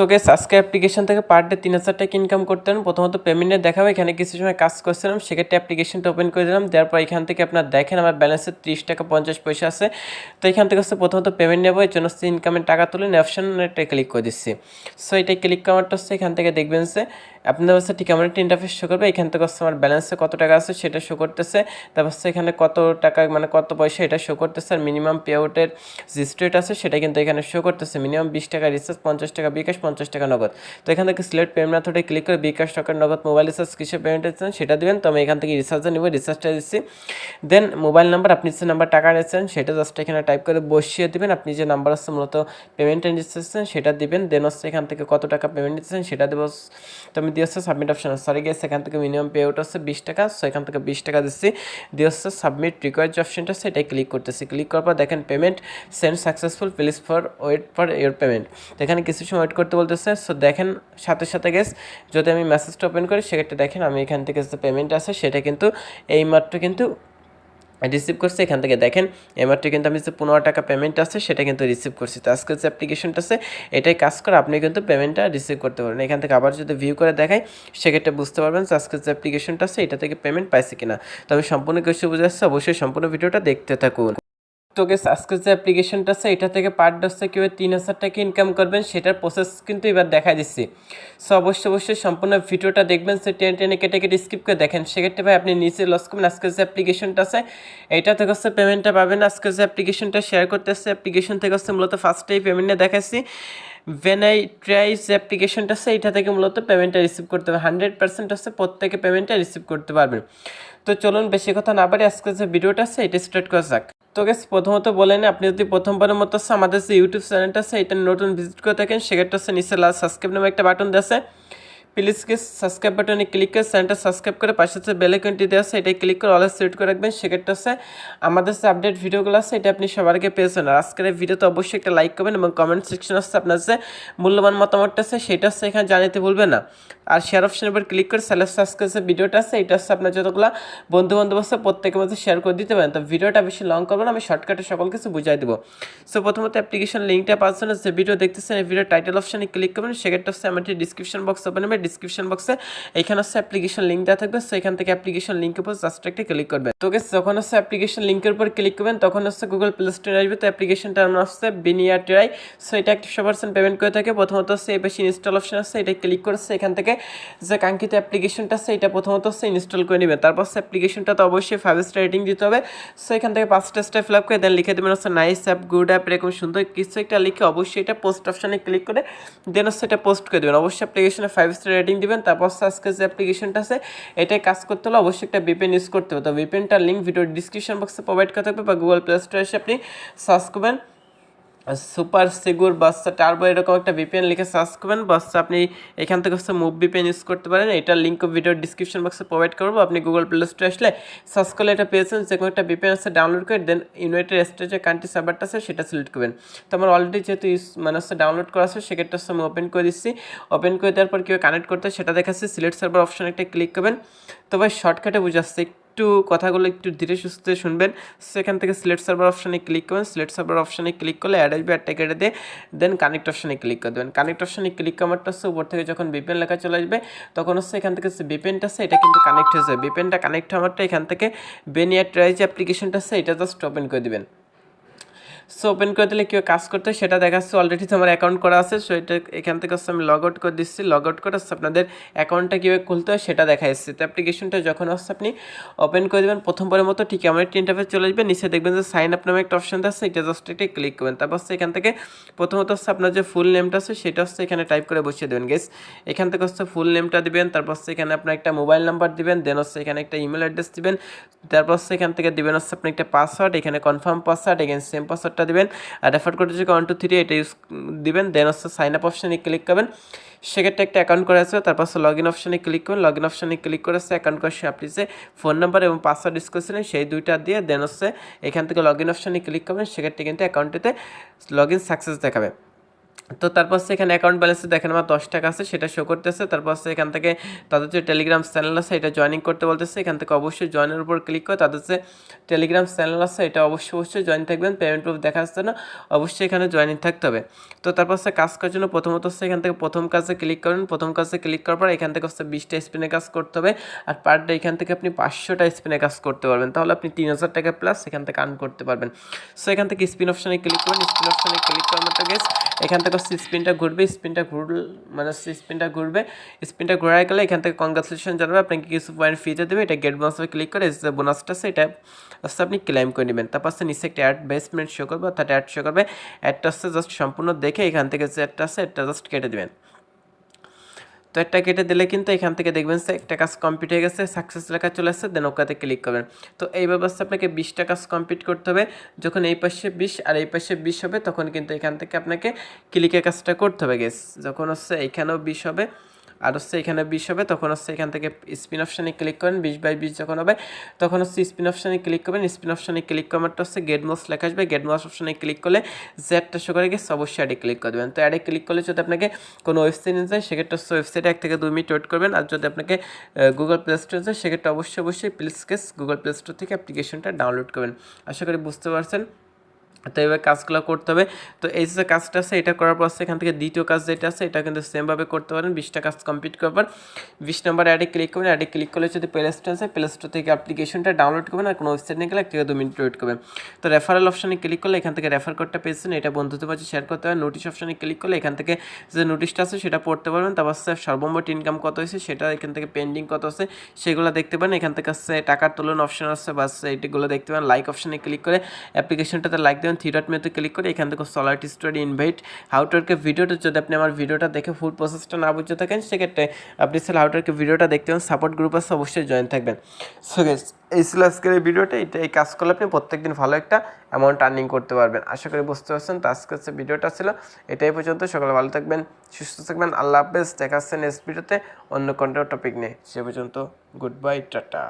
তোকে সাসকে অ্যাপ্লিকেশন থেকে per day তিন হাজার টাকা ইনকাম করতেন প্রথমত পেমেন্টে দেখাবে, এখানে কিছু সময় কাজ করছিলাম, সেক্ষেত্রে অ্যাপ্লিকেশনটা ওপেন করে দিলাম। দেওয়ার পর এখান থেকে আপনার দেখেন আমার ব্যালেন্সে ত্রিশ টাকা পঞ্চাশ পয়সা আছে। তো এখান থেকে হচ্ছে প্রথমত পেমেন্ট নেব, এর জন্য হচ্ছে ইনকামের টাকা তুলে অপশন এটা ক্লিক করে দিচ্ছি। সো এটা ক্লিক করারটা হচ্ছে এখান থেকে দেখবেন যে আপনার হচ্ছে ঠিক আমার একটা ইন্টারফেস শো করবে, এখান থেকে হচ্ছে আমার ব্যালেন্সে কত টাকা আছে সেটা শো করতেছে, তারপর হচ্ছে এখানে কত টাকা মানে কত পয়সা এটা শো করতেছে, আর মিনিমাম পে আউটের যে স্টেট আছে সেটা কিন্তু এখানে শো করতেছে মিনিমাম বিশ টাকা রিচার্জ পঞ্চাশ টাকা বিকাশ, পঞ্চাশ টাকা নগদ। তো এখান থেকে সিলেক্ট পেমেন্ট মেথডে ক্লিক করে বিকাশ টাকার নগদ মোবাইল রিচার্জ কিসে পেমেন্ট দিচ্ছেন সেটা দিবেন, তো আমি এখান থেকে রিচার্জে নেব রিচার্জটা দিচ্ছি। দেন মোবাইল নাম্বার আপনি যে নাম্বার টাকা নিচ্ছেন সেটা জাস্ট এখানে টাইপ করে বসিয়ে দিবেন, আপনি যে নাম্বার আছে মূলত পেমেন্ট নিচ্ছেন সেটা দিবেন দেন হচ্ছে এখান থেকে কত টাকা পেমেন্ট নিচ্ছেন সেটা দেবো। তো আমি দিয়ে হচ্ছে সাবমিট অপশন সরি গেছে এখান থেকে মিনিমাম পে আউট হচ্ছে বিশ টাকা সো এখান থেকে বিশ টাকা দিচ্ছি। দিয়ে হচ্ছে সাবমিট রিকোয়ার্ড যে অপশনটা আছে, এটাই ক্লিক করতেছি। ক্লিক করার পর দেখেন payment send successful please for wait for your payment এখানে কিছু সময় ওয়েট করতে বলতেছে সো দেখেন সাথে সাথে গেস যদি আমি মেসেজটা ওপেন করি, সেক্ষেত্রে দেখেন আমি এখান থেকে যে পেমেন্ট আছে, সেটা কিন্তু এইমাত্র কিন্তু রিসিভ করছে, এখান থেকে দেখেন এমআরটি কিন্তু আমি যে পনেরো টাকা পেমেন্ট আছে, সেটা কিন্তু রিসিভ করছি। তো আজকে যে অ্যাপ্লিকেশনটা আছে, এটাই কাজ করে আপনি কিন্তু পেমেন্টটা রিসিভ করতে পারবেন। এখান থেকে আবার যদি ভিউ করে দেখাই, সেক্ষেত্রে বুঝতে পারবেন যে আজকে যে অ্যাপ্লিকেশনটা আছে, এটা থেকে পেমেন্ট পাইছে কিনা। তো আমি সম্পূর্ণ কিছু বুঝে আসছি, অবশ্যই সম্পূর্ণ ভিডিওটা দেখতে থাকুন। তোকে আজকে যে অ্যাপ্লিকেশনটা আছে, এটা থেকে পার ডসে কেউ তিন হাজার টাকা ইনকাম করবেন, সেটার প্রসেস কিন্তু এবার দেখা দিচ্ছি। সো অবশ্যই অবশ্যই সম্পূর্ণ ভিডিওটা দেখবেন, সে টেন টেনে কেটে কেটে স্কিপ করে দেখেন। সেক্ষেত্রে ভাই, আপনি নিচে লস করবেন। আজকে যে অ্যাপ্লিকেশনটা আছে, এটা থেকে হচ্ছে পেমেন্টটা পাবেন। আজকে যে অ্যাপ্লিকেশনটা শেয়ার করতে আসছে অ্যাপ্লিকেশন থেকে হচ্ছে মূলত ফার্স্টেই পেমেন্টে দেখাচ্ছি ভেন আই ট্রাই যে অ্যাপ্লিকেশনটা আছে, এটা থেকে মূলত পেমেন্টটা রিসিভ করতে হবে। হান্ড্রেড পার্সেন্ট হচ্ছে প্রত্যেকে পেমেন্টটা রিসিভ করতে পারবেন। তো চলুন, বেশি কথা না বাড়ি আজকে যে ভিডিওটা আছে, এটা স্টার্ট করা যাক। তো গেছে প্রথমত বলেন আপনি যদি প্রথমবারের মতো আমাদের যে ইউটিউব চ্যানেলটা আছে, এটা নতুন ভিজিট করে থাকেন, সেক্ষেত্রে হচ্ছে নিচে লাল সাবস্ক্রাইব নামে একটা বাটন দেওয়া আছে। প্লিজ গেস সাবস্ক্রাইব বাটনে ক্লিক করে চ্যানেলটা সাবস্ক্রাইব করে পাশে যে বেল আইকনটি দেওয়া আছে, এটাই ক্লিক করে অলওয়েজ সিলেক্ট করে রাখবেন। সেক্ষেত্রে হচ্ছে আমাদের যে আপডেট ভিডিওগুলো আছে, এটা আপনি সবার আগে পেয়েছেন আর আজকের ভিডিওতে অবশ্যই একটা লাইক করবেন এবং কমেন্ট সেকশন আছে আপনার যে মূল্যবান মতামতটা আছে, সেটা হচ্ছে এখানে জানাতে ভুলবেন না। আর শেয়ার অপশনের উপর ক্লিক করে আজকে যে ভিডিওটা আছে, এটা হচ্ছে আপনার যতগুলো বন্ধু বান্ধব আছে, প্রত্যেকের মধ্যে শেয়ার করে দিতে পারেন। তো ভিডিওটা বেশি লং করব না, আমি শর্টকাটে সকল কিছু বুঝাই দেবো। সো প্রথমত অ্যাপ্লিকেশন লিঙ্কটা জন্য যে ভিডিও দেখতেছেন, এই ভিডিও টাইটেল অপশনে ক্লিক করবেন। সেক্ষেত্রে হচ্ছে আমার ডিসক্রিপশন বক্স ওপেন হবে। ডিসক্রিপশন বক্সে এখানে হচ্ছে অ্যাপ্লিকেশন লিঙ্ক দেওয়া থাকবে। সো এখান থেকে অ্যাপ্লিকেশন লিঙ্কের উপর জাস্ট একটা ক্লিক করবেন তো গেস যখন হচ্ছে অ্যাপ্লিকেশন লিঙ্কের উপর ক্লিক করবেন, তখন হচ্ছে গুগল প্লে স্টোরে আসবে। তো অ্যাপ্লিকেশনটার নাম হচ্ছে বিনিয়া ট্রাই সো এটা একশো পার্সেন্ট পেমেন্ট করে থাকে। প্রথমত হচ্ছে এই বেশি ইনস্টল অপশন আছে, এটা ক্লিক করেছে এখান থেকে যে কাঙ্ক্ষিত অ্যাপ্লিকেশনটা আছে, এটা প্রথমত হচ্ছে ইনস্টল করে নেবেন তারপর হচ্ছে অ্যাপ্লিকেশনটা তো অবশ্যই ফাইভ স্টার রেটিং দিতে হবে। সো এখান থেকে পাঁচটা স্টার ফিল আপ করে দেন লিখে দেবেন হচ্ছে নাইস অ্যাপ গুড অ্যাপ এরকম সুন্দর কিছু একটা লিখে অবশ্যই এটা পোস্ট অপশনে ক্লিক করে দেন হচ্ছে এটা পোস্ট করে দেবেন। অবশ্যই অ্যাপ্লিকেশনে ফাইভ স্টার রেটিং দিবেন, তারপর আজকে যে অ্যাপ্লিকেশনটা আছে, এটাই কাজ করতে হলে অবশ্যই একটা ভিপেন ইউজ করতে হবে। তো ভিপেনটার লিঙ্ক ভিডিও ডিসক্রিপশন বক্সে প্রোভাইড করতে হবে বা গুগল প্লে স্টোরে এসে আপনি সার্চ করবেন। সুপার সিগুর বাচ্চা টার্বো এরকম একটা ভিপিএন লিখে সার্চ করবেন। বাচ্চা আপনি এখান থেকে হচ্ছে মুভ ভিপিএন ইউজ করতে পারেন। এটার লিঙ্ক ভিডিও ডিসক্রিপশন বক্সে প্রোভাইড করব। আপনি গুগল প্লে স্টোরে আসলে সার্চ করলে এটা পেয়েছেন যে কোনো একটা ভিপিএন আছে ডাউনলোড করে দেন ইউনাইটেড স্টেটে কান্ট্রি সার্ভারটা আছে, সেটা সিলেক্ট করবেন। তো আমার অলরেডি যেহেতু ইউজ মানে হচ্ছে ডাউনলোড করা আছে, সেক্ষেত্রে হচ্ছে আমি ওপেন করে দিচ্ছি। ওপেন করে দেওয়ার পর কীভাবে কানেক্ট করতে সেটা দেখাচ্ছি। সিলেক্ট সার্ভার অপশন একটা ক্লিক করবেন। তো ভাই শর্টকাটে বুঝাচ্ছে একটু কথাগুলো একটু ধীরে সুস্থে শুনবেন। সেখান থেকে সিলেক্ট সার্ভার অপশানে ক্লিক করবেন। সিলেক্ট সার্ভার অপশানে ক্লিক করলে অ্যাড আসবে অ্যাডটা কেটে দিয়ে দেন কানেক্ট অপশানে ক্লিক করে দেবেন। কানেক্ট অপশানে ক্লিক করারটা হচ্ছে উপর থেকে যখন বিপেন লেখা চলে আসবে, তখন হচ্ছে এখান থেকে যে বিপেনটা আছে, এটা কিন্তু কানেক্ট হয়ে যাবে। বিপেনটা কানেক্ট হওয়ারটা এখান থেকে বেনিয়ার ট্রাই যে অ্যাপ্লিকেশনটা আছে, এটা জাস্ট ওপেন করে দেবেন। সো ওপেন করে দিলে কেউ কাজ করতে, সেটা দেখাচ্ছে অলরেডি তো আমার অ্যাকাউন্ট করা আছে সো এটা এখান থেকে হচ্ছে আমি লগ আউট করে দিচ্ছি। লগ আউট করে হচ্ছে আপনাদের অ্যাকাউন্টটা কীভাবে খুলতে হয় সেটা দেখা এসেছে তো অ্যাপ্লিকেশনটা যখন হচ্ছে আপনি ওপেন করে দেবেন প্রথমবারের মতো ঠিক আমার একটি ইন্টারফেস চলে আসবে। নিচে দেখবেন যে সাইন আপ নামে একটা অপশন আছে এটা জাস্ট একটা ক্লিক করবেন। তারপর হচ্ছে এখান থেকে প্রথমত হচ্ছে আপনার যে ফুল নেমটা আছে, সেটা হচ্ছে এখানে টাইপ করে বসিয়ে দেবেন গেস এখান থেকে হচ্ছে ফুল নেমটা দিবেন, তারপর হচ্ছে এখানে আপনার একটা মোবাইল নাম্বার দিবেন দেন হচ্ছে এখানে একটা ইমেল অ্যাড্রেস দিবেন। তারপর হচ্ছে এখান থেকে দিবেন হচ্ছে আপনি একটা পাসওয়ার্ড এখানে কনফার্ম পাসওয়ার্ড এখানে সেম পাসওয়ার্ডটা দিবেন রেফার কোড হচ্ছে ওয়ান টু থ্রি এটা ইউজ দিবেন। দেন হচ্ছে সাইন আপ অপশানে ক্লিক করবেন। সেক্ষেত্রে একটা অ্যাকাউন্ট করে আসবে তারপর হচ্ছে লগ ইন অপশানে ক্লিক করবেন। লগ ইন অপশানে ক্লিক করে হচ্ছে অ্যাকাউন্ট করে আপনি যে ফোন নাম্বার এবং পাসওয়ার্ড ইউজ সেই দুইটা দিয়ে। দেন হচ্ছে এখান থেকে লগ ইন অপশানে ক্লিক করবেন। সেক্ষেত্রে কিন্তু অ্যাকাউন্টটিতে লগ ইন সাকসেস দেখাবে। তো তারপর এখানে অ্যাকাউন্ট ব্যালেন্সে দেখেন আমার দশ টাকা আছে, সেটা শো করতেছে। তারপর এখান থেকে তাদের যে টেলিগ্রাম চ্যানেল আছে, এটা জয়েনিং করতে বলতেছে। এখান থেকে অবশ্যই জয়েনের উপর ক্লিক করে তাদের যে টেলিগ্রাম চ্যানেল আছে, এটা অবশ্যই অবশ্যই জয়েন থাকবেন। পেমেন্ট প্রুফ দেখা যাচ্ছে না অবশ্যই এখানে জয়েনিং থাকতে হবে। তো তারপর হচ্ছে কাজ করার জন্য প্রথমত হচ্ছে এখান থেকে প্রথম কাজে ক্লিক করুন। প্রথম কাজে ক্লিক করার পর এখান থেকে হচ্ছে বিশটা স্পিনে কাজ করতে হবে। আর পার ডে এখান থেকে আপনি পাঁচশোটা স্পিনে কাজ করতে পারবেন। তাহলে আপনি তিন হাজার টাকা প্লাস এখান থেকে আর্ন করতে পারবেন। সো এখান থেকে স্পিন অপশানে ক্লিক করুন। স্পিন অপশানে ক্লিক করার মতো গেস এখান থেকে হচ্ছে স্পিনটা ঘুরবে স্পিনটা ঘুর মানে হচ্ছে স্পিনটা ঘুরবে স্পিনটা ঘোরায় গেলে এখান থেকে কনগ্রাচুলেশন জানাবে, আপনাকে কিছু পয়েন্ট ফিতে দেবে, এটা গেট বোনাসে ক্লিক করে, যে বোনাসটা আছে এটা হচ্ছে আপনি ক্লেম করে নেবেন। তারপর হচ্ছে নিচে একটা অ্যাড বেসমেন্ট শো করবে, অর্থাৎ অ্যাড শো করবে অ্যাডটা হচ্ছে জাস্ট সম্পূর্ণ দেখে এখান থেকে যে অ্যাডটা আছে এটা জাস্ট কেটে দেবেন। তো একটা কেটে দিলে কিন্তু এখান থেকে দেখবেন সে একটা কাজ কমপ্লিট হয়ে গেছে সাকসেস লেখা চলে আসছে দেন ওকাতে ক্লিক করবেন। তো এই ব্যবস্থা আপনাকে বিশটা কাজ কমপ্লিট করতে হবে। যখন এই পাশে বিশ আর এই পাশে বিশ হবে, তখন কিন্তু এখান থেকে আপনাকে ক্লিকের কাজটা করতে হবে গেস যখন হচ্ছে এইখানেও বিশ হবে আর হচ্ছে এখানে বিশ হবে, তখন হচ্ছে এখান থেকে স্পিন অপশানে ক্লিক করেন, বিশ বাই বিশ যখন হবে, তখন হচ্ছে স্পিন অপশানে ক্লিক করবেন স্পিন অপশানে ক্লিক করারটা হচ্ছে গেট মোস লেখা আসবে গেট মোস অপশানে ক্লিক করলে একটা শো করে গেছে অবশ্যই অ্যাডে ক্লিক করে দেবেন। তো অ্যাডে ক্লিক করলে যদি আপনাকে কোনো ওয়েবসাইট নিয়ে যায় সেক্ষেত্রে হচ্ছে ওয়েবসাইটে এক থেকে দুই মিনিট ওয়েট করবেন, আর যদি আপনাকে গুগল প্লে স্টোরে যায় সেক্ষেত্রে অবশ্যই অবশ্যই please case Google Play Store থেকে অ্যাপ্লিকেশনটা ডাউনলোড করবেন। আশা করি বুঝতে পারছেন। তো এইভাবে কাজগুলো করতে হবে। তো এই যে কাজটা আছে, এটা করার পর এখান থেকে দ্বিতীয় কাজ যেটা আছে, এটা কিন্তু সেমভাবে করতে পারেন, বিশটা কাজ কমপ্লিট করার পর বিশ নম্বর অ্যাডে ক্লিক করবেন। অ্যাডে ক্লিক করলে যদি প্লে স্টোর আছে প্লে স্টোর থেকে অ্যাপ্লিকেশনটা ডাউনলোড করবেন আর কোনো ওয়েবসাইট নিয়ে গেলে এক থেকে দু মিনিট ওয়েট করবেন। তো রেফারেল অপশানে ক্লিক করলে এখান থেকে রেফার কোডটা পেয়েছেন, এটা বন্ধুদের মাঝে শেয়ার করতে হবে নোটিশ অপশানে ক্লিক করলে এখান থেকে যে নোটিশটা আছে, সেটা পড়তে পারবেন। তারপর হচ্ছে সর্বমোট ইনকাম কত হয়েছে, সেটা এখান থেকে পেন্ডিং কত আছে, সেগুলো দেখতে পারেন। এখান থেকে টাকার তোলন অপশন আছে বাস এইগুলো দেখতে পারেন। লাইক অপশানে ক্লিক করে অ্যাপ্লিকেশনটাতে লাইক দেবেন থ্রি ডট মেতে ক্লিক করে এখান থেকে সলাইট স্টোরি ইনভাইট হাউটারকে ভিডিওটা যদি আপনি আমার ভিডিওটা দেখে ফুল প্রসেসটা না বুঝতে থাকেন, সেক্ষেত্রে আপনি সেল হাউটারকে ভিডিওটা দেখতে পারেন। সাপোর্ট গ্রুপ আছে, অবশ্যই জয়েন থাকবেন। সো গেস এই ছিল আজকের এই ভিডিওটা এটা, এই কাজ করলে আপনি প্রত্যেকদিন ভালো একটা অ্যামাউন্ট আর্নিং করতে পারবেন। আশা করি বুঝতে পারছেন, তো আজকে হচ্ছে ভিডিওটা ছিল। এটাই পর্যন্ত, সকালে ভালো থাকবেন, সুস্থ থাকবেন, আল্লাহ হাফেজ। দেখা হচ্ছে নেক্সট ভিডিওতে অন্য কোনো টপিক নেই সে পর্যন্ত গুড বাই টাটা।